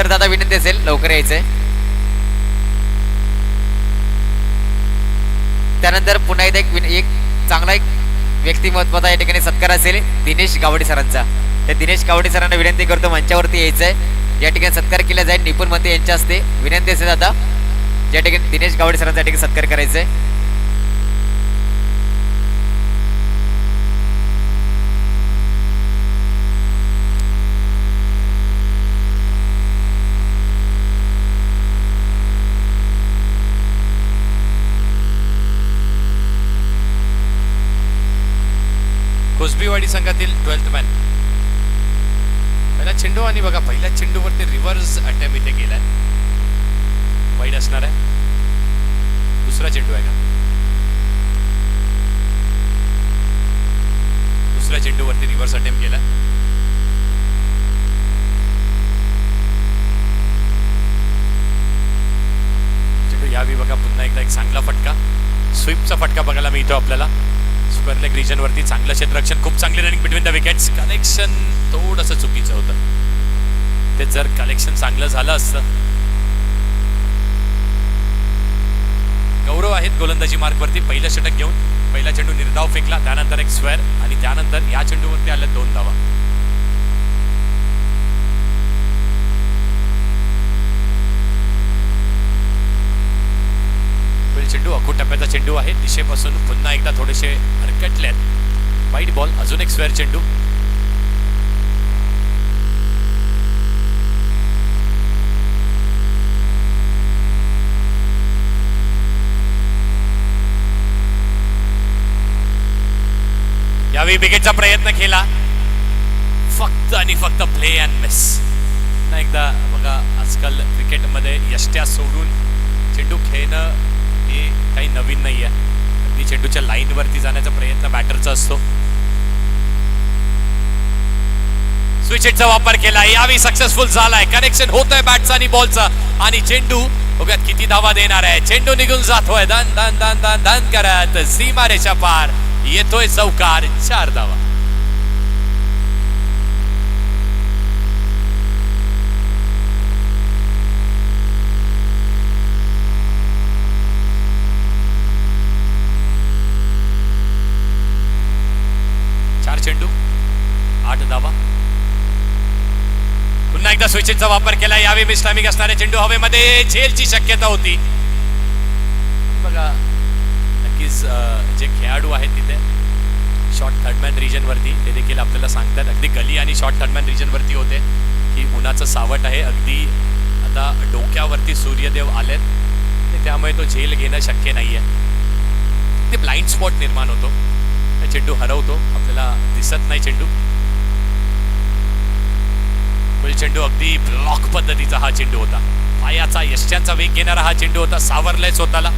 तर दादा विनंती असेल लवकर यायचंय. त्यानंतर पुन्हा एकदा एक एक चांगला एक व्यक्तिमत्वाचा या ठिकाणी सत्कार असेल दिनेश गावडे सरांचा. त्या दिनेश गावडे सरांना विनंती करतो मंचावरती यायचंय. या ठिकाणी सत्कार केला जाईल निपुण मते यांच्या हस्ते. विनंती असेल दादा. या ठिकाणी दिनेश गावडे सरांचा या ठिकाणी सत्कार करायचा आहे कोसबीवाडी संघातील ट्वेल्थ मॅन पहिला चेंडू आणि बघा पहिल्या चेंडूवरती रिव्हर्स अटॅम्प इथे केलाय. वाईट असणार आहे. दुसरा चेंडू आहे का? दुसऱ्या चेंडूवरती रिव्हर्स अटेम्प्ट केला. चेंडू या विभागा पुन्हा एकदा एक चांगला फटका. स्वीपचा फटका बघायला मिळतो आपल्याला. स्क्वेअर लेग चांगलं क्षेत्ररक्षण खूप चांगली running between the wickets collection थोडंसं चुकीचं होतं. ते जर कलेक्शन चांगलं झालं असतं. गौरव आहेत गोलंदाजी मार्कवरती पहिलं षटक घेऊन पहिला चेंडू निर्धाव फेकला त्यानंतर एक स्क्वेअर आणि त्यानंतर या चेंडूवरती आल्या दोन धावा. चेंडू अखूट टप्प्याचा चेंडू आहे. दिशेपासून पुन्हा एकदा थोडेसे हरकटल्यात वाईट बॉल अजून एक स्वेअर चेंडू. यावेळी विकेटचा प्रयत्न केला. फक्त आणि फक्त प्ले अँड मिस पुन्हा एकदा बघा आजकाल क्रिकेटमध्ये यष्ट्या सोडून चेंडू खेळणं हे काही नवीन नाही आहे अगदी चेंडूच्या लाईनवरती जाण्याचा प्रयत्न बॅटरचा असतो. स्विचेटचा वापर केला यावेळी सक्सेसफुल झालाय. कनेक्शन होत आहे बॅटचा आणि बॉलचा आणि चेंडू बघ्यात किती धावा देणार आहे. चेंडू निघून जातोय. दन दन दन दन दन करत. सीमा पार. येतोय चौकार. चार धावा. चेंडू आठ धावा. पुन्हा एकदा स्विचेसचा वापर केला. यावेळी मिस्टामिक असणारे चेंडू हवेमध्ये झेलची शक्यता होती. बघा नक्कीच जे खेळाडू आहेत तिथे शॉर्ट थर्डमॅन रिजन वरती ते देखील आपल्याला सांगतात. अगदी गली आणि शॉर्ट थर्डमॅन रिजन वरती होते. की उन्हाचं सावट आहे. अगदी आता डोक्यावरती सूर्यदेव आलेत. त्यामुळे तो झेल घेणं शक्य नाहीये. ते ब्लाइंड स्पॉट निर्माण होतो. चेंडू हरवतो. आपल्याला दिसत नाही चेंडू. पुढील चेंडू अगदी ब्लॉक पद्धतीचा हा चेंडू होता. पायाचा यष्ट्यांचा वेग घेणारा हा चेंडू होता. सावरलाय स्वतःला.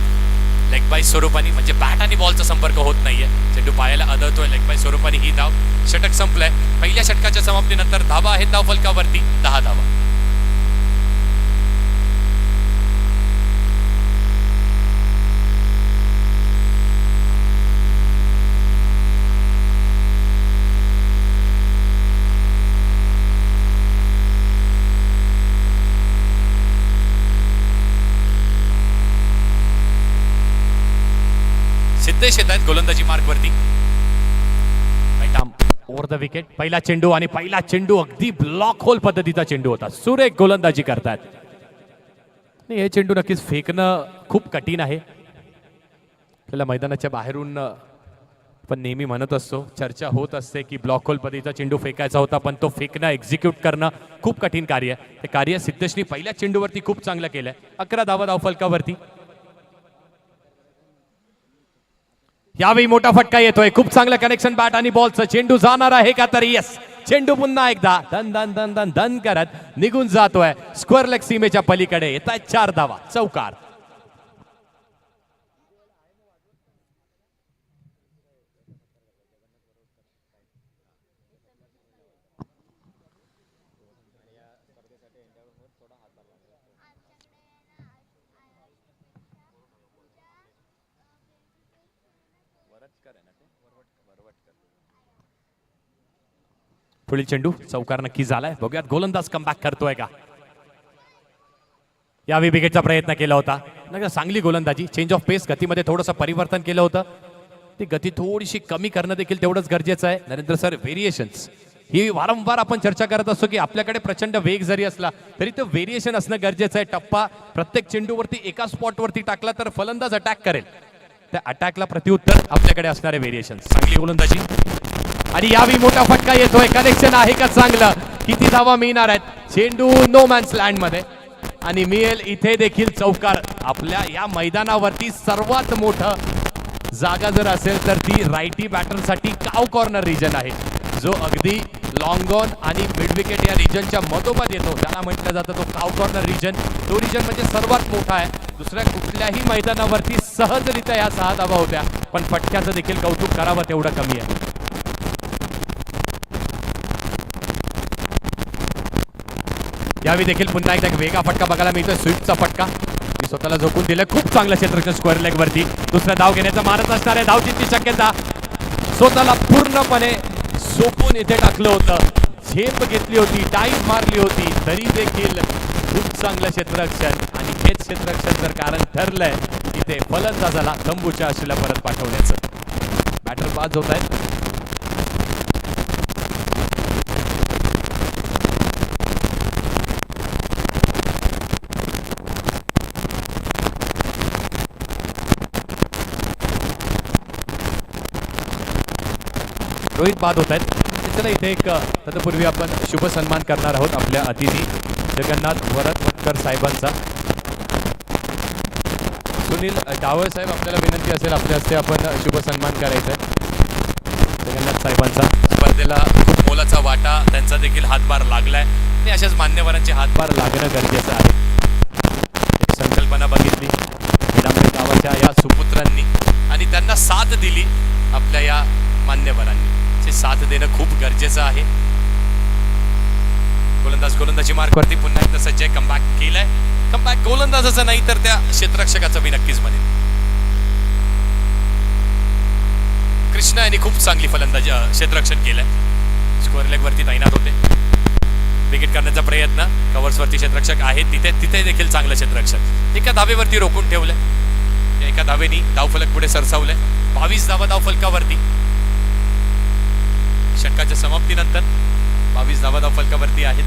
लेग बाय स्वरूपाने म्हणजे बॅट आणि बॉलचा संपर्क होत नाहीये. चेंडू पायाला आदळतोय. लेग बाय स्वरूपाने ही धाव. षटक संपलंय. पहिल्या षटकाच्या समाप्तीनंतर धावा आहेत धाव फलकावरती दहा धावा. संदेश येत आहेत गोलंदाजी मार्कवरती ओव्हर द विकेट पहिला चेंडू आणि पहिला चेंडू अगदी ब्लॉक होल पद्धतीचा चेंडू होता. सुरेख गोलंदाजी करतात. हे चेंडू नक्कीच फेकणं खूप कठीण आहे. आपल्याला मैदानाच्या बाहेरून पण आपण नेहमी म्हणत असतो चर्चा होत असते की ब्लॉक होल पद्धतीचा चेंडू फेकायचा होता पण तो फेकणं एक्झिक्यूट करणं खूप कठीण कार्य आहे. ते कार्य सिद्धेशनी पहिल्या चेंडूवरती खूप चांगलं केलंय. अकरा धावा धाव फलकावरती यावेळी मोठा फटका येतोय. खूप चांगलं कनेक्शन बॅट आणि बॉलचं चेंडू जाणार आहे का तर? येस चेंडू पुन्हा एकदा दन दन दन दन दन करत निघून जातोय. स्क्वेअर लेग सीमेच्या पलीकडे. येत चार धावा. चौकार. पुढील चेंडू चौकार नक्की झालाय. बघूयात गोलंदाज कमबॅक करतोय का? यावेळी विकेटचा प्रयत्न केला होता. नाही चांगली गोलंदाजी चेंज ऑफ पेस गतीमध्ये थोडंसं परिवर्तन केलं होतं. ती गती थोडीशी कमी करणं देखील तेवढंच गरजेचं आहे. नरेंद्र सर व्हेरिएशन्स ही वारंवार आपण चर्चा करत असतो की आपल्याकडे प्रचंड वेग जरी असला तरी तो व्हेरिएशन असणं गरजेचं आहे. टप्पा प्रत्येक चेंडूवरती एका स्पॉटवरती टाकला तर फलंदाज अटॅक करेल. त्या अटॅकला प्रत्युत्तर आपल्याकडे असणारे व्हेरिएशन चांगली गोलंदाजी आणि यावेळी मोठा फटका येतोय. कनेक्शन आहे का चांगलं? किती धावा मिळणार आहेत? चेंडू नो मॅन्स लँडमध्ये. आणि मिळेल इथे देखील चौकार. आपल्या या मैदानावरती सर्वात मोठं जागा जर असेल तर ती रायटी बॅटरसाठी काव कॉर्नर रिजन आहे. जो अगदी लॉन्ग ऑन आणि मिडविकेट या रिजनच्या मधोमध येतो. त्याला म्हटलं जातं तो काव कॉर्नर रिजन तो रिजन म्हणजे सर्वात मोठा आहे. दुसऱ्या कुठल्याही मैदानावरती सहजरित्या या सहा धावा होत्या. पण फटक्याचं देखील कौतुक करावं तेवढं कमी आहे. यावेळी देखील पुन्हा एकदा एक वेगा फटका बघायला मिळतोय. स्विफ्टचा फटका. मी स्वतःला झोकून दिलं. खूप चांगलं क्षेत्र स्क्वेअर लेग वरती. दुसरा धाव घेण्याचा मारत असणार आहे. धावजीची शक्यता. स्वतःला पूर्णपणे सोपून इथे टाकलं होतं. झेप घेतली होती टाईम मारली होती. तरी देखील खूप चांगलं क्षेत्ररक्षण आणि हेच क्षेत्ररक्षण जर कारण ठरलंय इथे फलंदाजाला तंबूच्या आशेला परत पाठवण्याचं. बॅटर पाच होत आहेत. रोहित बाद होत आहेत. चला इथे एक तत्पूर्वी आपण शुभ सन्मान करणार आहोत आपल्या अतिथी जगन्नाथ भरत वटकर साहेबांचा. सुनील डावळ साहेब आपल्याला विनंती असेल आपल्या हस्ते आपण शुभसन्मान शुभ सन्मान करायचा आहे जगन्नाथ साहेबांचा. स्पर्धेला खूप मोलाचा वाटा त्यांचा देखील हातभार लागलाय. आणि अशाच मान्यवरांचे हातभार लागणं गरजेचं आहे. संकल्पना बघितली. गावाच्या या सुपुत्रांनी आणि त्यांना साथ दिली आपल्या या मान्यवरांनी. ते साथ देणं खूप गरजेचं आहे. गोलंदाज गोलंदाजी मार्कवरती पुन्हा एकदा सज्ज कमबॅक केलंय. कमबॅक गोलंदाजाचा नाही तर त्या क्षेत्ररक्षकाचं मी नक्कीच म्हणेन. कृष्णा यांनी खूप चांगली फलंदाजी क्षेत्ररक्षण केलंय. स्कोअर लेग वरती तैनात होते. विकेट करण्याचा प्रयत्न. कवर्सवरती क्षेत्ररक्षक आहे तिथे तिथे देखील चांगलं क्षेत्ररक्षक एका धावेवरती रोखून ठेवलंय. एका धावेनी धावफलक पुढे सरसावलंय. बावीस धावा धावफलकावरती. षटकाच्या समाप्तीनंतर बावीस धावा फलकावरती आहेत.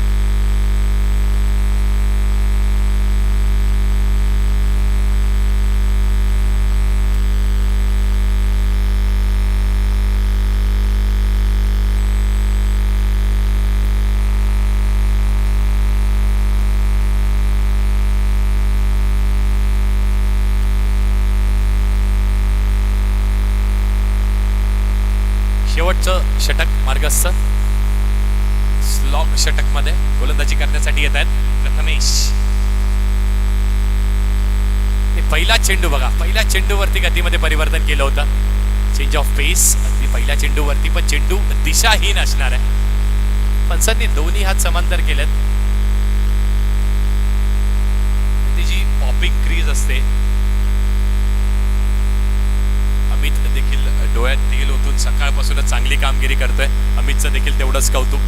शेवटचं षटक गस्स स्लॉग षटकमध्ये गोलंदाजी करण्यासाठी येत आहेत. प्रथमेश. पहिला चेंडू बघा. पहिल्या चेंडूवरती गतीमध्ये परिवर्तन केलं होतं. चेंज ऑफ पेस अगदी पहिल्या चेंडूवरती पण चेंडू दिशाहीन असणार आहे. पंचांनी दोन्ही हात समांतर केलेत. ती जी पॉपिंग क्रीज असते अमित देखील डोळ्यात तेल ओतून सकाळपासूनच चांगली कामगिरी करतोय. अमितचं देखील तेवढंच कौतुक.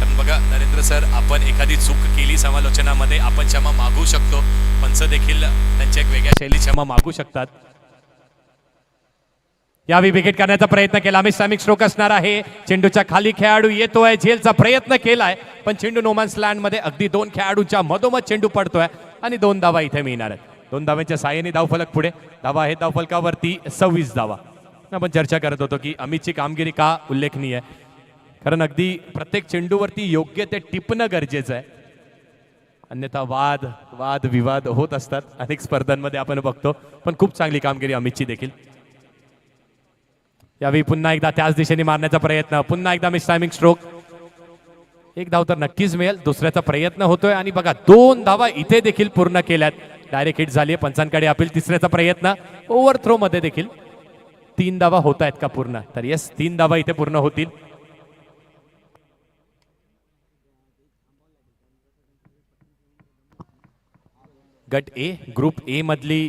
कारण बघा नरेंद्र सर आपण एखादी चूक केली समालोचनामध्ये आपण क्षमा मागू शकतो. पंच देखील त्यांच्या एक वेगळ्या शैली क्षमा मागू शकतात. यावेळी विकेट करण्याचा प्रयत्न केला. अमित सामिक स्ट्रोक असणार आहे. चेंडूच्या खाली खेळाडू येतोय. झेलचा प्रयत्न केलाय. पण चेंडू नोमॅन्स लँडमध्ये अगदी दोन खेळाडूच्या मधोमध चेंडू पडतोय आणि दोन धावा इथे मिळणार आहेत. दोन धाव्यांच्या साह्याने धावफलक पुढे. धावा आहे धावफलकावरती सव्वीस धावा. आपण चर्चा करत होतो की अमितची कामगिरी का उल्लेखनीय आहे कारण अगदी प्रत्येक चेंडूवरती योग्य ते टिपणं गरजेचं आहे. अन्यथा वाद वाद विवाद होत असतात. अनेक स्पर्धांमध्ये आपण बघतो. पण खूप चांगली कामगिरी अमितची देखील. यावेळी पुन्हा एकदा त्याच दिशेने मारण्याचा प्रयत्न. पुन्हा एकदा मिस टायमिंग स्ट्रोक. एक धाव तर नक्कीच मिळेल. दुसऱ्याचा प्रयत्न होतोय आणि बघा दोन धावा इथे देखील पूर्ण केल्यात. डायरेक्ट हिट झाली पंचांकडे अपील तिसऱ्याचा प्रयत्न. ओव्हर थ्रो मध्ये देखील. तीन धावा होत आहेत का पूर्ण? तर येस तीन धावा इथे पूर्ण होतील. गट ए ग्रुप ए मधली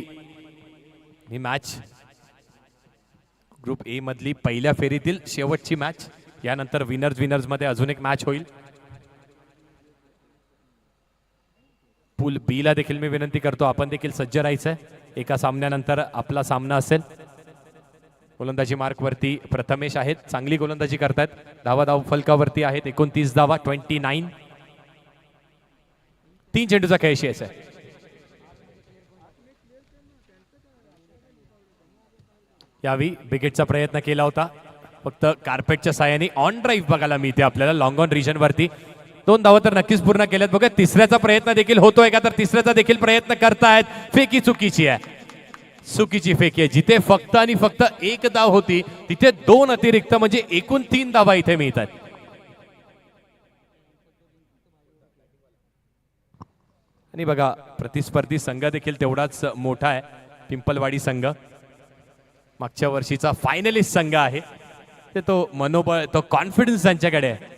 ही मॅच ग्रुप ए मधली पहिल्या फेरीतील शेवटची मॅच यानंतर विनर्स विनर्समध्ये अजून एक मॅच होईल. पूल बी ला देखील मी विनंती करतो आपण देखील सज्ज राहायचंय. एका सामन्यानंतर आपला सामना असेल. गोलंदाजी मार्कवरती प्रथमेश आहेत. चांगली गोलंदाजी करतायत. धावा धाव फलकावरती आहेत. एकोणतीस धावा ट्वेंटी नाईन तीन चेंडूचा खेळ शेष आहे यावेळी विकेटचा प्रयत्न केला होता. फक्त कार्पेटच्या साह्याने ऑन ड्राईव्ह बघायला मिळते आपल्याला. लॉंग ऑन रिजन वरती. दोन धावा तर नक्कीच पूर्ण केल्यात. बघा तिसऱ्याचा प्रयत्न देखील होतोय का? तर तिसऱ्याचा देखील प्रयत्न करतायत. फेकी चुकीची आहे. चुकीची फेकी आहे. जिथे फक्त आणि फक्त एक धाव होती तिथे दोन अतिरिक्त म्हणजे एकूण तीन धावा इथे मिळतात. आणि बघा प्रतिस्पर्धी संघ देखील तेवढाच मोठा आहे. पिंपलवाडी संघ. मागच्या वर्षीचा फायनलिस्ट संघ आहे. ते तो मनोबळ तो कॉन्फिडन्स त्यांच्याकडे आहे.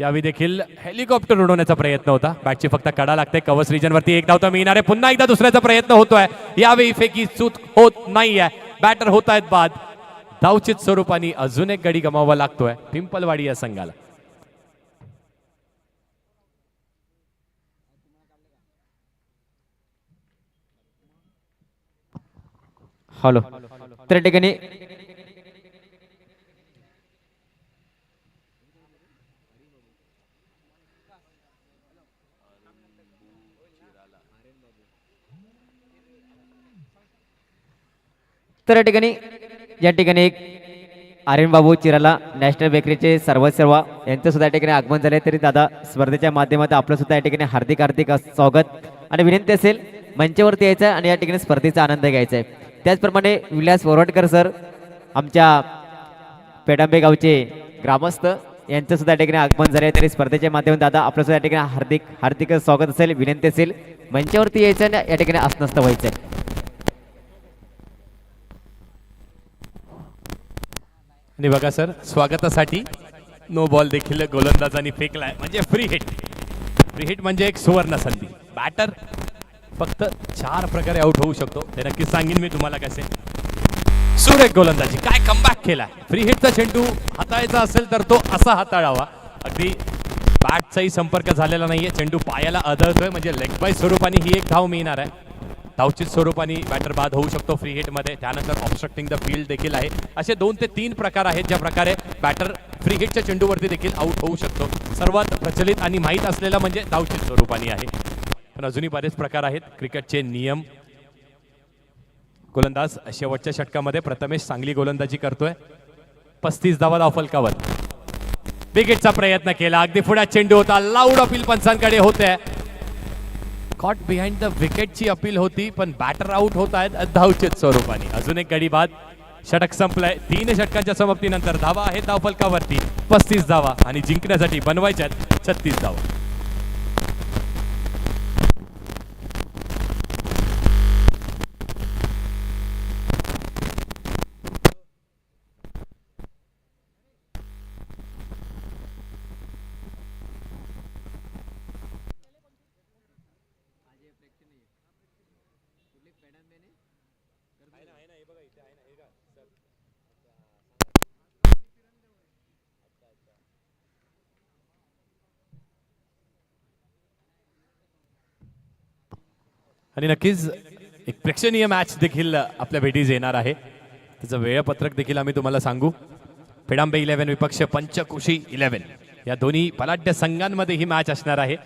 यावेळी देखील हेलिकॉप्टर उडवण्याचा प्रयत्न होता. बॅटची फक्त कडा लागते. कवच रिजन वरती एक धावता मिळणार आहे पुन्हा एकदा दुसऱ्याचा प्रयत्न होतोय. यावेळी फेकी चूक होत नाहीये. बॅटर होत आहेत बाद. धावचित स्वरूपाने अजून एक गडी गमावा लागतोय. पिंपलवाडी या संघाला. हॅलो. तर ठिकाणी तर या ठिकाणी या ठिकाणी एक आर्यन बाबू चिराला नॅशनल बेकरीचे सर्व सर्व यांचं सुद्धा या ठिकाणी आगमन झाले तरी दादा स्पर्धेच्या माध्यमातून आपलं सुद्धा या ठिकाणी हार्दिक हार्दिक स्वागत आणि विनंती असेल मंचावरती यायचं आहे आणि या ठिकाणी स्पर्धेचा आनंद घ्यायचा आहे. त्याचप्रमाणे विलास बोरवटकर सर आमच्या पेडांबे गावचे ग्रामस्थ यांचं सुद्धा या ठिकाणी आगमन झाले तरी स्पर्धेच्या माध्यमातून दादा आपलं सुद्धा या ठिकाणी हार्दिक हार्दिक स्वागत असेल विनंती असेल मंचावरती यायचं आणि या ठिकाणी अस्नस्थ व्हायचं आहे आणि बघा सर स्वागतासाठी नो बॉल देखील गोलंदाजांनी फेकलाय. म्हणजे फ्री हिट फ्री हिट म्हणजे एक सुवर्ण संधी. बॅटर फक्त चार प्रकारे आउट होऊ शकतो. ते नक्कीच सांगेन मी तुम्हाला कसे. सुरेख गोलंदाजी. काय कमबॅक केलाय? फ्री हिटचा चेंडू हाताळायचा असेल तर तो असा हाताळावा. अगदी बॅटचाही संपर्क झालेला नाहीये. चेंडू पायाला आदळतोय. म्हणजे लेग बाय स्वरूपाने ही एक धाव मिळणार आहे. धावचित स्वरूपाने बॅटर बाद होऊ शकतो फ्री हिटमध्ये त्यानंतर ऑबस्ट्रक्टिंग द फील्ड देखील आहे. असे दोन ते तीन प्रकार आहेत ज्या प्रकारे बॅटर फ्री हिटच्या चेंडूवरती देखील आउट होऊ शकतो. सर्वात प्रचलित आणि माहीत असलेला म्हणजे धावचित स्वरूपाने आहे. पण अजूनही बरेच प्रकार आहेत. क्रिकेटचे नियम. गोलंदाज शेवटच्या षटकामध्ये प्रथमेश चांगली गोलंदाजी करतोय. पस्तीस धावा धावफलकावर विकेटचा प्रयत्न केला. अगदी पुढ्यात चेंडू होता. लाऊड अपील पंचांकडे होत्या. कॉट बिहाइंड द विकेटची अपील होती पण बॅटर आउट होत आहेत धावचेत स्वरूपाने. अजून एक गडी बाद. षटक संपलाय. तीन षटकांच्या समाप्तीनंतर धावा आहे धावफलकावरती. पस्तीस धावा आणि जिंकण्यासाठी बनवायच्यात छत्तीस धावा. आणि नक्कीच एक प्रेक्षणीय मॅच देखील आपल्या भेटीस येणार आहे. त्याचं वेळपत्रक देखील आम्ही तुम्हाला सांगू. पेडांबे इलेव्हन विपक्ष पंचकुशी इलेव्हन या दोन्ही पलाढ्य संघांमध्ये ही मॅच असणार आहे.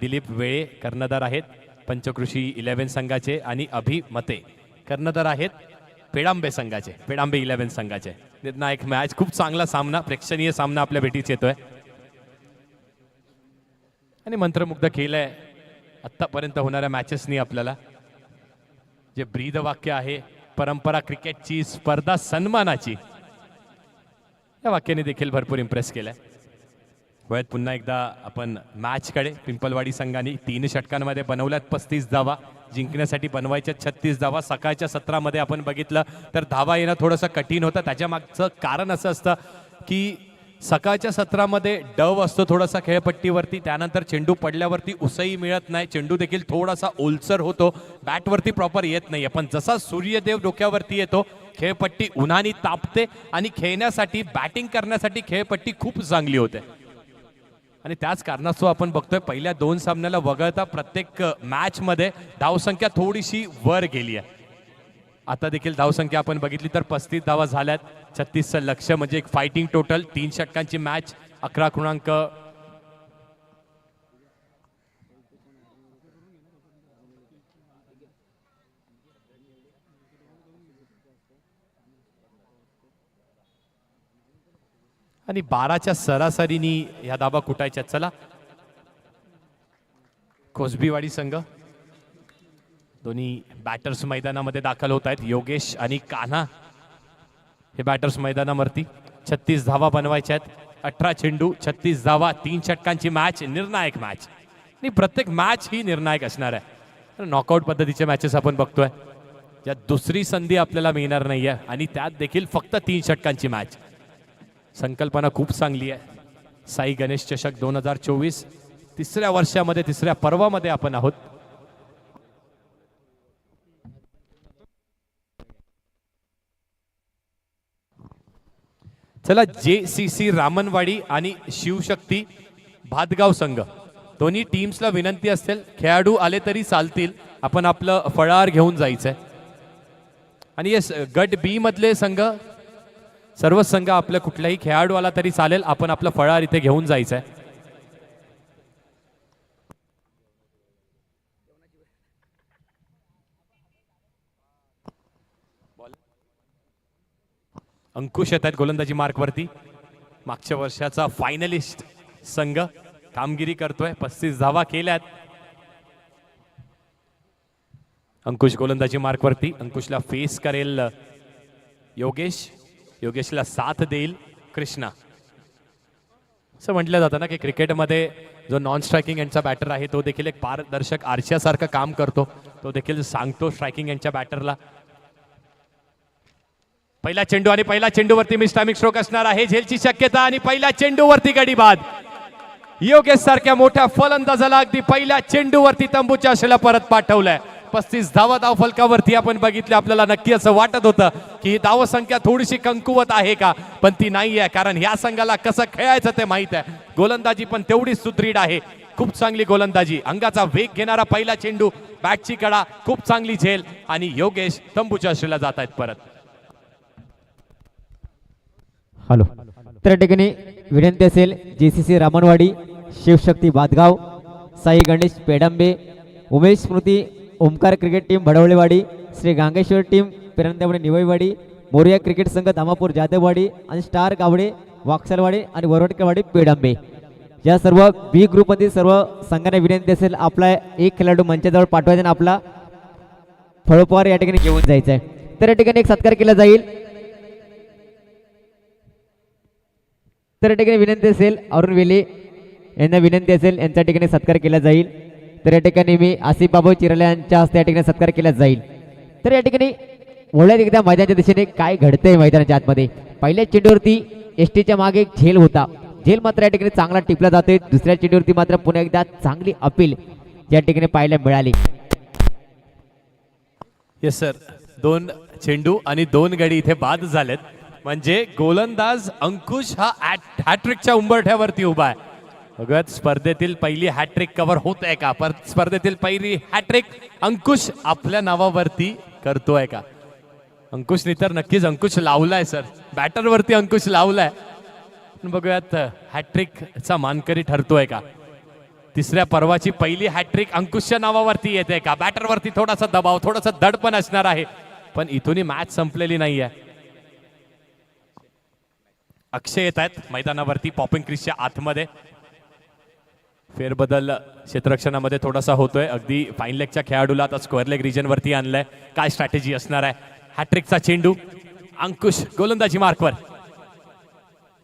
दिलीप वेळे कर्णधार आहेत. पंचकृषी इलेव्हन संघाचे आणि अभिमते कर्णधार आहेत. पेडांबे संघाचे पेडांबे इलेव्हन संघाचे. निर्णायक एक मॅच खूप चांगला सामना प्रेक्षणीय सामना आपल्या भेटीस येतोय. आणि मंत्रमुग्ध केलंय आत्तापर्यंत होणाऱ्या मॅचेसनी आपल्याला जे ब्रीद वाक्य आहे परंपरा क्रिकेटची स्पर्धा सन्मानाची या वाक्याने देखील भरपूर इम्प्रेस केलंय. वयात पुन्हा एकदा आपण मॅचकडे पिंपलवाडी संघाने तीन षटकांमध्ये बनवल्यात. पस्तीस धावा जिंकण्यासाठी बनवायच्या छत्तीस धावा. सकाळच्या सत्रामध्ये आपण बघितलं तर धावा येणं थोडंसं कठीण होतं. त्याच्या मागचं कारण असं असतं की सकाळच्या सत्रामध्ये डव असतो थोडासा खेळपट्टीवरती त्यानंतर चेंडू पडल्यावरती उसई मिळत नाही. चेंडू देखील थोडासा ओलसर होतो. बॅटवरती प्रॉपर येत नाही पण जसा सूर्यदेव डोक्यावरती येतो खेळपट्टी उन्हानी तापते आणि खेळण्यासाठी बॅटिंग करण्यासाठी खेळपट्टी खूप चांगली होते. आणि त्याच कारणास्तव आपण बघतोय पहिल्या दोन सामन्याला वगळता प्रत्येक मॅचमध्ये धावसंख्या थोडीशी वर गेली आहे आता देखील धावसंख्या आपण बघितली तर पस्तीस धावा झाल्यात. छत्तीसचं लक्ष म्हणजे एक फायटिंग टोटल तीन षटकांची मॅच अकरा क्रमांक आणि बाराच्या सरासरीनी ह्या धाबा कुटायच्या चला. कोसबीवाडी संघ. दोन्ही बॅटर्स मैदानामध्ये दाखल होत आहेत. योगेश आणि कान्हा हे बॅटर्स मैदानावरती छत्तीस धावा बनवायच्या आहेत. अठरा चेंडू छत्तीस धावा तीन षटकांची मॅच निर्णायक मॅच आणि प्रत्येक मॅच ही निर्णायक असणार आहे. नॉकआउट पद्धतीचे मॅचेस आपण बघतोय. यात दुसरी संधी आपल्याला मिळणार नाही आहे आणि त्यात देखील फक्त तीन षटकांची मॅच संकल्पना खूप चांगली आहे. साई गणेश चषक दोन हजार चोवीस तिसऱ्या वर्षामध्ये तिसऱ्या पर्वामध्ये आपण आहोत. चला जे सी सी रामनवाडी आणि शिवशक्ती भातगाव संघ. दोन्ही टीम्सला विनंती असेल खेळाडू आले तरी चालतील. आपण आपलं फळार घेऊन जायचंय. आणि येस गट बी मधले संघ सर्वच संघ आपल्या कुठल्याही खेळाडू आला तरी चालेल. आपण आपलं फळार इथे घेऊन जायचंय. अंकुश येत आहेत गोलंदाजी मार्कवरती. मागच्या वर्षाचा फायनलिस्ट संघ कामगिरी करतोय. पस्तीस धावा केल्यात. अंकुश गोलंदाजी मार्कवरती. अंकुशला फेस करेल योगेश. योगेशला साथ देईल कृष्णा. असं म्हटलं जातं ना की क्रिकेटमध्ये जो नॉन स्ट्रायकिंग यांचा बॅटर आहे तो देखील एक पारदर्शक आरशासारखं काम करतो. तो देखील सांगतो स्ट्रायकिंग यांच्या बॅटरला पहिला चेंडू आणि पहिला चेंडूवरती मिस्टामिक स्ट्रोक असणार आहे. झेलची शक्यता आणि पहिल्या चेंडूवरती गडीबाद. योगेश सारख्या मोठ्या फलंदाजाला अगदी पहिल्या चेंडूवरती तंबूच्या आशेला परत पाठवलंय. पस्तीस धावा धाव फलकावरती आपण बघितले आपल्याला नक्की असं वाटत होतं की ही धाव संख्या थोडीशी कंकुवत आहे का? पण ती नाही आहे कारण ह्या संघाला कसं खेळायचं ते माहीत आहे. गोलंदाजी पण तेवढीच सुदृढ आहे. खूप चांगली गोलंदाजी. अंगाचा वेग घेणारा पहिला चेंडू बॅटची कडा खूप चांगली झेल आणि योगेश तंबूच्या आशेला जात आहेत परत. हॅलो. तर या ठिकाणी विनंती असेल J C C Ramanwadi Shivshakti Badgaon Sai Ganesh Pedambe Umesh Smriti Omkar cricket team Bhadwalewadi Shri Gangeshwar team Perandewadi Nivaiwadi Moriya cricket संघ धामापूर जाधववाडी आणि स्टार गावडे वाक्सलवाडी आणि वरवटकेवाडी पेडंबे. या सर्व बी ग्रुपमधील सर्व संघांना विनंती असेल आपला एक खेळाडू मंचाजवळ पाठवायचा आणि आपला फळोपवार या ठिकाणी घेऊन जायचा आहे तर या ठिकाणी एक सत्कार केला जाईल. तर या ठिकाणी विनंती असेल अरुण वेले यांना विनंती असेल यांच्या ठिकाणी सत्कार केला जाईल. तर या ठिकाणी मी आसिफ बाबू चिराले यांच्या हस्ते या ठिकाणी सत्कार केला जाईल. तर या ठिकाणी ओळ्यात एकदा मैदानाच्या दिशेने काय घडतंय मैदानाच्या आतमध्ये? पहिल्या चेंडूवरती एस टीच्या मागे एक झेल होता. झेल मात्र या ठिकाणी चांगला टिपला जातोय. दुसऱ्या चेंडूवरती मात्र पुन्हा एकदा चांगली अपील या ठिकाणी पाहायला मिळाली. येस सर दोन चेंडू आणि दोन गडी इथे बाद झालेत. म्हणजे गोलंदाज अंकुश हा हॅट्रिकच्या उंबरठ्यावरती उभा आहे. बघत स्पर्धेतील पहिली हॅट्रिक कव्हर होत आहे का? पर स्पर्धेतील पहिली हॅट्रिक अंकुश आपल्या नावावरती करतोय का? अंकुशने तर नक्कीच अंकुश लावलाय सर. बॅटरवरती अंकुश लावलाय. बघूयात हॅट्रिकचा मानकरी ठरतोय का? तिसऱ्या पर्वाची पहिली हॅट्रिक अंकुशच्या नावावरती येते का? बॅटरवरती थोडासा दबाव थोडासा दडपण असणार आहे. पण इथूनही मॅच संपलेली नाही आहे अक्षय येत आहेत मैदानावरती पॉपिंग क्रिसच्या आतमध्ये. फेरबदल क्षेत्ररक्षणामध्ये थोडासा होतोय. अगदी फाईन लेगच्या खेळाडूला आता स्क्वेअर लेग रिजनवरती आणलंय. काय स्ट्रॅटेजी असणार आहे? हॅट्रिकचा चेंडू अंकुश गोलंदाजी मार्कवर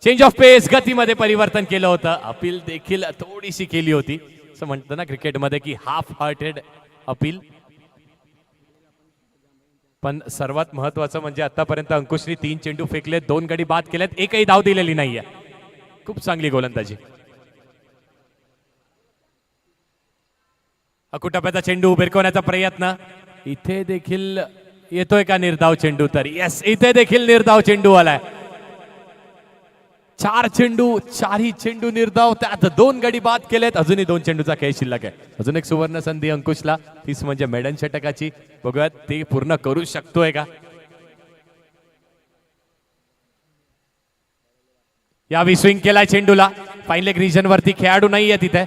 चेंज ऑफ पेस गतीमध्ये परिवर्तन केलं होतं. अपील देखील थोडीशी केली होती. असं म्हणतं ना क्रिकेटमध्ये की हाफ हार्टेड अपील. पण सर्वात महत्वाचं म्हणजे आतापर्यंत अंकुशनी तीन चेंडू फेकले दोन गडी बाद केलेत एकही धाव दिलेली नाहीये. खूप चांगली गोलंदाजी अकुटप्याचा चेंडू उभिरकवण्याचा प्रयत्न. इथे देखील येतोय का निर्धाव चेंडू तर? येस इथे देखील निर्धाव चेंडू आलाय. चार चेंडू चारही चेंडू निर्धाव. त्यात दोन गडी बाद केलेत. अजूनही दोन चेंडूचा खेळ शिल्लक आहे. अजून एक सुवर्ण संधी अंकुशला. तीच म्हणजे मेडन षटकाची. बघूयात ते पूर्ण करू शकतोय का? या स्विंग केलाय चेंडूला. फाईन लेग रिजन वरती खेळाडू नाहीये तिथे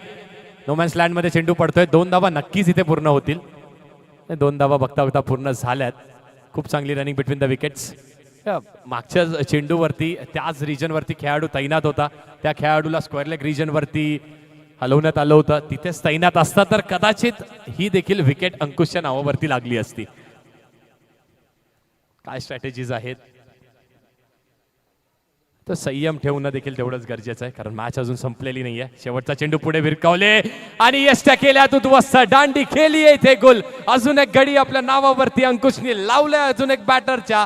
नोमॅन्स लँडमध्ये चेंडू पडतोय. दोन धावा नक्कीच इथे पूर्ण होतील. दोन धावा बघता बघता पूर्ण झाल्यात. खूप चांगली रनिंग बिटवीन द विकेट्स मागच्या चेंडूवरती त्याच रिजनवरती वरती खेळाडू तैनात होता. त्या खेळाडूला स्क्वेअर लेग region वरती हलवण्यात आलं होतं. तिथेच तैनात असता तर कदाचित ही देखील विकेट अंकुशच्या नावावरती लागली असती. काय स्ट्रॅटेजीज आहेत? तर संयम ठेवणं देखील तेवढंच गरजेचं आहे. कारण मॅच अजून संपलेली नाहीये. शेवटचा चेंडू पुढे विरकावले. आणि यष्ट्या केल्यात उद्ध्वस्त. दांडी खेळली इथे गोल. अजून एक गडी आपल्या नावावरती अंकुशने लावलाय. अजून एक बॅटरच्या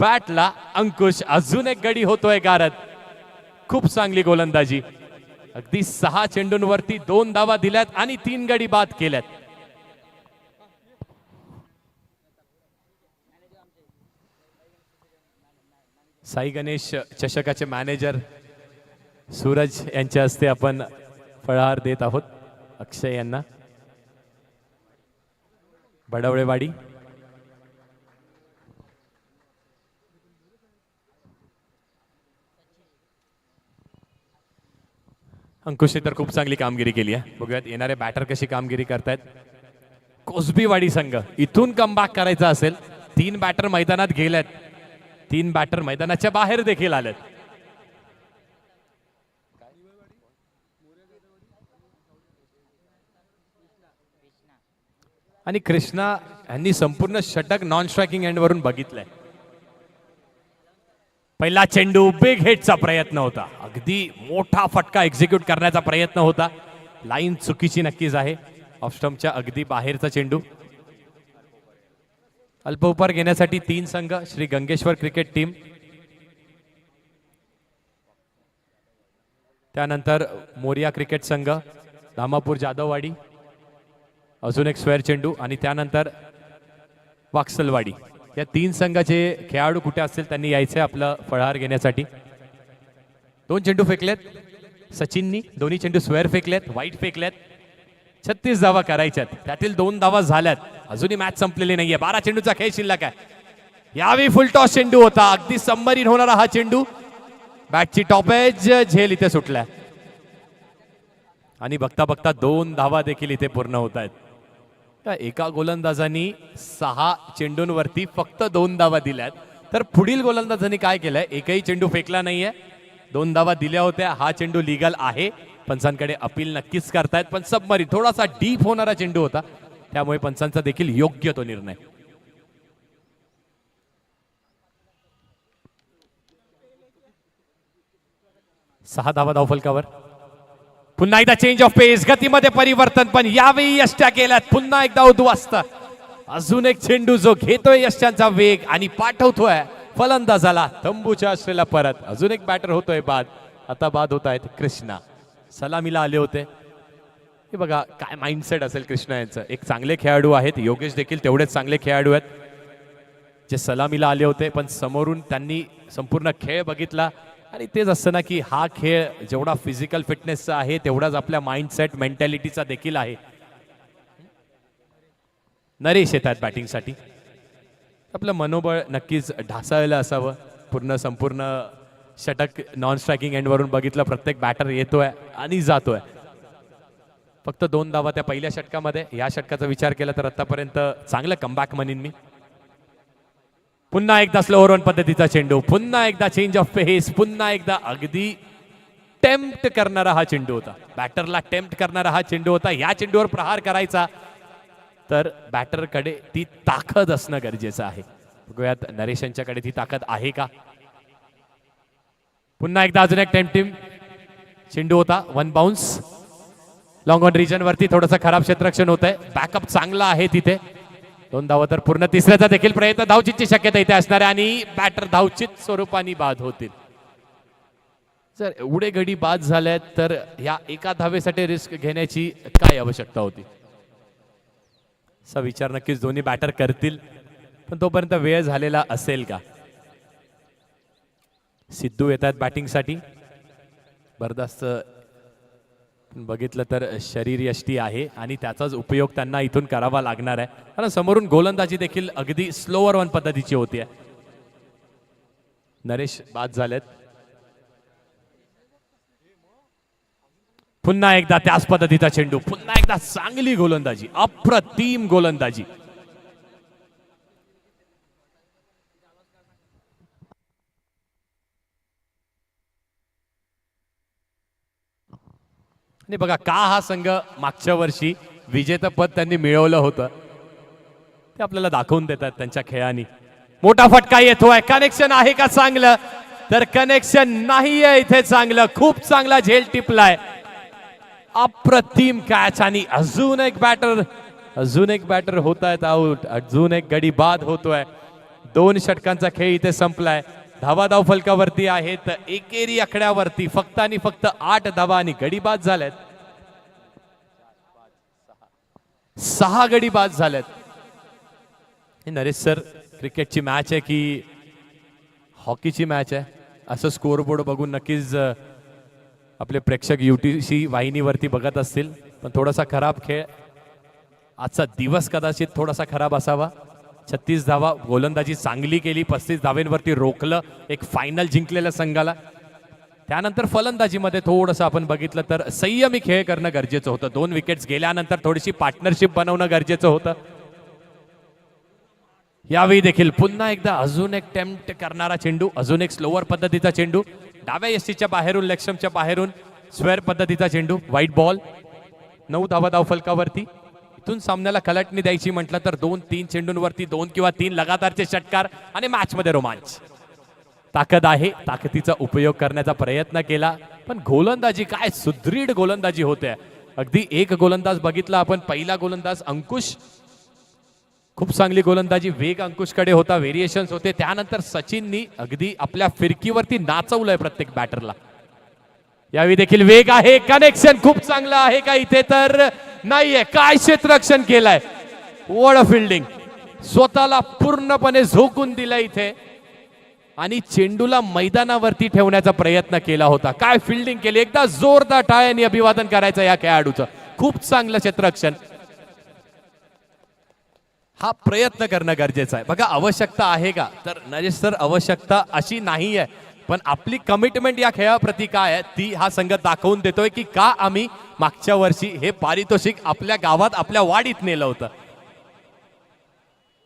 बॅटला अंकुश अजून एक गडी होतोय गारद. खूप चांगली गोलंदाजी. अगदी सहा चेंडूंवरती दोन धावा दिल्यात आणि तीन गडी बाद केल्यात. साई गणेश चषकाचे मॅनेजर सूरज यांच्या हस्ते आपण फळाहार देत आहोत. अक्षय यांना. बडवळेवाडी. अंकुशने तर खूप चांगली कामगिरी केली आहे. बघूयात येणारे बॅटर कशी कामगिरी करतायत. कोसबीवाडी संघ इथून कमबॅक करायचा असेल तीन बॅटर मैदानात गेल्यात. तीन बॅटर मैदानाच्या बाहेर देखील आलेत. आणि कृष्णा यांनी संपूर्ण षटक नॉन स्ट्रायकिंग एंड वरून बघितलंय. पहिला चेंडू बिग हिटचा प्रयत्न होता. अगदी मोठा फटका एक्झिक्यूट करण्याचा प्रयत्न होता. लाईन चुकीची नक्कीच आहे. ऑफस्टमच्या अगदी बाहेरचा चेंडू. अल्पउपार घेण्यासाठी तीन संघ श्री गंगेश्वर क्रिकेट टीम. त्यानंतर मोरिया क्रिकेट संघ धामापूर जाधववाडी अजून एक स्वेअर चेंडू आणि त्यानंतर वाक्सलवाडी. या तीन संघाचे खेळाडू कुठे असतील त्यांनी यायचंय आपलं फळाहार घेण्यासाठी. दोन चेंडू फेकलेत. सचिननी दोन्ही चेंडू स्वेअर फेकलेत वाईट फेकलेत. छत्तीस धावा करायच्यात. त्यातील दोन धावा झाल्यात. अजूनही मॅच संपलेली नाहीये. बारा चेंडूचा खेळ शिल्लक आहे. यावेळी फुल टॉस चेंडू होता. अगदी सबमरीन होणारा हा चेंडू. बॅटची टॉपेज झेल इथे सुटलाय. आणि बघता बघता दोन धावा देखील इथे पूर्ण होत आहेत एका गोलंदाजांनी सहा चेंडूंवरती फक्त दोन धावा दिल्यात. तर पुढील गोलंदाजांनी काय केलंय? एकही चेंडू फेकला नाहीये. दोन धावा दिल्या होत्या. हा चेंडू लिगल आहे. पंचांकडे अपील नक्कीच करतायत. पण सबमरी थोडासा डीप होणारा चेंडू होता. त्यामुळे पंचांचा देखील योग्य तो निर्णय. सहा धावा धावफलकावर. पुन्हा एकदा चेंज ऑफ पेस गतीमध्ये परिवर्तन पण यावेळी यष्ट्या केल्यात पुन्हा एकदा उद्वास्त अजून एक चेंडू जो घेतोय यष्ट्यांचा वेग आणि पाठवतोय. फलंदाजाला तंबूच्या असलेला परत. अजून एक बॅटर होतोय बाद. आता बाद होत आहेत कृष्णा. सलामीला आले होते. हे बघा काय माइंडसेट असेल कृष्णा यांचं. एक चांगले खेळाडू आहेत. योगेश देखील तेवढेच चांगले खेळाडू आहेत. जे सलामीला आले होते पण समोरून त्यांनी संपूर्ण खेळ बघितला. आणि तेच असतं ना की हा खेळ जेवढा फिजिकल फिटनेसचा आहे तेवढाच आपल्या माइंडसेट मेंटॅलिटीचा देखील आहे. नरेश येत आहेत बॅटिंगसाठी आपलं मनोबळ नक्कीच ढासळलं असावं. पूर्ण संपूर्ण षटक नॉन स्ट्रायकिंग एंडवरून बघितलं प्रत्येक बॅटर येतोय आणि जातोय. फक्त दोन धावा त्या पहिल्या षटकामध्ये. या षटकाचा विचार केला तर आतापर्यंत चांगलं कमबॅक म्हणेन मी. पुन्हा एकदा स्लो रन पद्धतीचा चेंडू पुन्हा एकदा चेंज ऑफ पेस पुन्हा एकदा अगदी टेम्प्ट करणारा हा चेंडू होता. बॅटरला टेम्प्ट करणारा हा चेंडू होता. या चेंडूवर प्रहार करायचा. तर बॅटरकडे ती ताकद असणं गरजेचं आहे. बघूयात नरेश यांच्याकडे ती ताकद आहे का? पुन्हा एकदा अजून एक टेम टीम चेंडू होता. One bounce long on region वरती थोडंसं खराब क्षेत्रक्षण होत आहे बॅकअप चांगला आहे तिथे. दोन धावा तर पूर्ण तिसऱ्याचा देखील प्रयत्न. धावचितची शक्यता इथे असणार आहे आणि बॅटर धावचित स्वरूपाने बाद होतील. जर एवढे गडी बाद झाल्यात तर ह्या एका धावेसाठी रिस्क घेण्याची काय आवश्यकता होती? असा विचार नक्कीच दोन्ही बॅटर करतील. पण तोपर्यंत वेळ झालेला असेल का? सिद्धू येत आहेत बॅटिंगसाठी बरदास्त बघितलं तर शरीरयष्टी आहे आणि त्याचाच उपयोग त्यांना इथून करावा लागणार आहे. कारण समोरून गोलंदाजी देखील अगदी स्लोअर वन पद्धतीची होती आहे नरेश बाद झालेत. पुन्हा एकदा त्याच पद्धतीचा चेंडू पुन्हा एकदा चांगली गोलंदाजी अप्रतिम गोलंदाजी. आणि बघा का हा संघ मागच्या वर्षी विजेतपद त्यांनी मिळवलं होतं? ते आपल्याला दाखवून देतात त्यांच्या खेळाने. मोठा फटका येतोय. कनेक्शन आहे का चांगलं? तर कनेक्शन नाहीये इथे चांगलं. खूप चांगला झेल टिपलाय. अप्रतिम कॅच आणि अजून एक बॅटर अजून एक बॅटर होत आहेत आऊट अजून एक गडी बाद होतोय. दोन षटकांचा खेळ इथे संपलाय. धावा धाव फलकावरती आहेत. एकेरी आकड्यावरती फक्त आणि फक्त आठ धावा आणि गडी बाद झाल्यात सहा गडी बाद झाल्यात नरेश सर क्रिकेटची मॅच आहे की हॉकीची मॅच आहे? असं स्कोअरबोर्ड बघून नक्कीच आपले प्रेक्षक युटीसी वाहिनीवरती बघत असतील. पण थोडासा खराब खेळ. आजचा दिवस कदाचित थोडासा खराब असावा. छत्तीस धावा गोलंदाजी चांगली केली पस्तीस धावेंवरती रोखलं एक फायनल जिंकलेल्या संघाला. त्यानंतर फलंदाजीमध्ये थोडंसं आपण बघितलं तर संयमी खेळ करणं गरजेचं होतं. दोन विकेट्स गेल्यानंतर थोडीशी पार्टनरशिप बनवणं गरजेचं होतं. यावेळी देखील पुन्हा एकदा अजून एक टेम्प्ट करणारा चेंडू अजून एक स्लोअर पद्धतीचा चेंडू. डाव्या यष्टीच्या बाहेरून लेक्शमच्या बाहेरून स्वेअर पद्धतीचा चेंडू व्हाईट बॉल नऊ धावा धाव फलकावरती इथून सामन्याला कलटणी द्यायची म्हटलं तर दोन तीन चेंडूंवरती दोन किंवा तीन लगातारचे षटकार आणि मॅचमध्ये रोमांच. ताकद आहे ताकदीचा उपयोग करण्याचा प्रयत्न केला पण गोलंदाजी काय सुदृढ गोलंदाजी होते. अगदी एक गोलंदाज बघितला आपण पहिला गोलंदाज अंकुश. खूप चांगली गोलंदाजी वेग अंकुशकडे होता व्हेरिएशन्स होते. त्यानंतर सचिननी अगदी आपल्या फिरकीवरती नाचवलंय प्रत्येक बॅटरला यावेळी देखील वेग आहे कनेक्शन खूप चांगलं आहे का इथे तर? नाहीये काय क्षेत्ररक्षण केलंय? वड फिल्डिंग स्वतःला पूर्णपणे झोकून दिलं इथे. आणि चेंडूला मैदानावरती ठेवण्याचा प्रयत्न केला होता. काय फिल्डिंग केली? एकदा जोरदार टाळ्यांनी अभिवादन करायचं या खेळाडूचं. खूप चांगलं क्षेत्ररक्षण. हा प्रयत्न करणं गरजेचं आहे. बघा आवश्यकता आहे का? तर नरेश सर आवश्यकता अशी नाही आहे पण आपली कमिटमेंट या खेळाप्रती काय आहे ती हा संघ दाखवून देतोय की का आम्ही मागच्या वर्षी हे पारितोषिक आपल्या गावात आपल्या वाडीत नेलं होतं.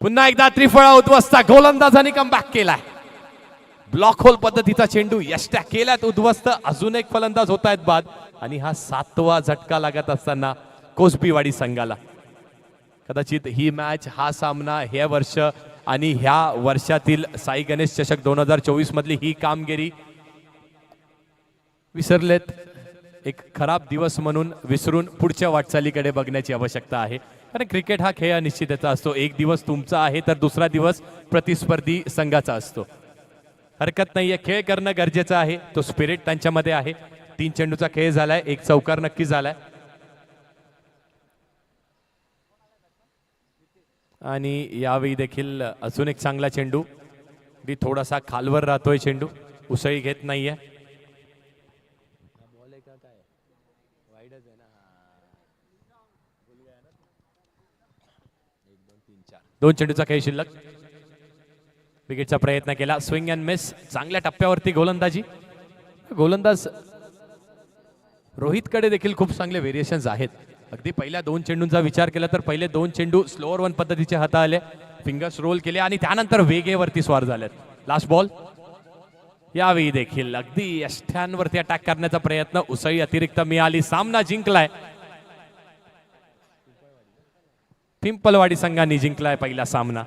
पुन्हा एकदा त्रिफळा उद्ध्वस्ता गोलंदाजाने कमबॅक केलाय. ब्लॉक होल पद्धतीचा चेंडू यष्ट्या केल्यात उद्ध्वस्त अजून एक फलंदाज होत आहेत बाद. आणि हा सातवा झटका लागत असताना कोसबीवाडी संघाला. कदाचित ही मॅच हा सामना हे वर्ष आणि ह्या वर्षातील साई गणेश चषक दोन हजार चोवीस मधली ही कामगिरी विसरलेत. एक खराब दिवस म्हणून विसरून पुढच्या वाटचालीकडे बघण्याची आवश्यकता आहे. कारण क्रिकेट हा खेळ अनिश्चितचा असतो. एक दिवस तुमचा आहे तर दुसरा दिवस प्रतिस्पर्धी संघाचा असतो. हरकत नाहीये. खेळ करणं गरजेचं आहे. तो स्पिरिट त्यांच्यामध्ये आहे. तीन चेंडूचा खेळ झालाय. एक चौकार नक्की झालाय. आणि यावेळी देखील अजून एक चांगला चेंडू ती थोडासा खालवर राहतोय चेंडू उसळी घेत नाहीये. दोन चेंडूचा खेळ शिल्लक. विकेटचा प्रयत्न केला. स्विंग अँड मिस चांगल्या टप्प्यावरती गोलंदाजी. गोलंदाज रोहितकडे देखील खूप चांगले व्हेरिएशन्स आहेत. अगदी पहिल्या दोन चेंडूंचा विचार केला तर पहिले दोन चेंडू स्लोअर वन पद्धतीचे हाता आले. फिंगर्स रोल केले आणि त्यानंतर वेगेवरती स्वार झालेत. लास्ट बॉल यावेळी देखील अगदी यष्ट्यांवरती अटॅक करण्याचा प्रयत्न. उसळी अतिरिक्त मिळाली सामना जिंकलाय. पिंपलवाडी संघाने जिंकलाय पहिला सामना.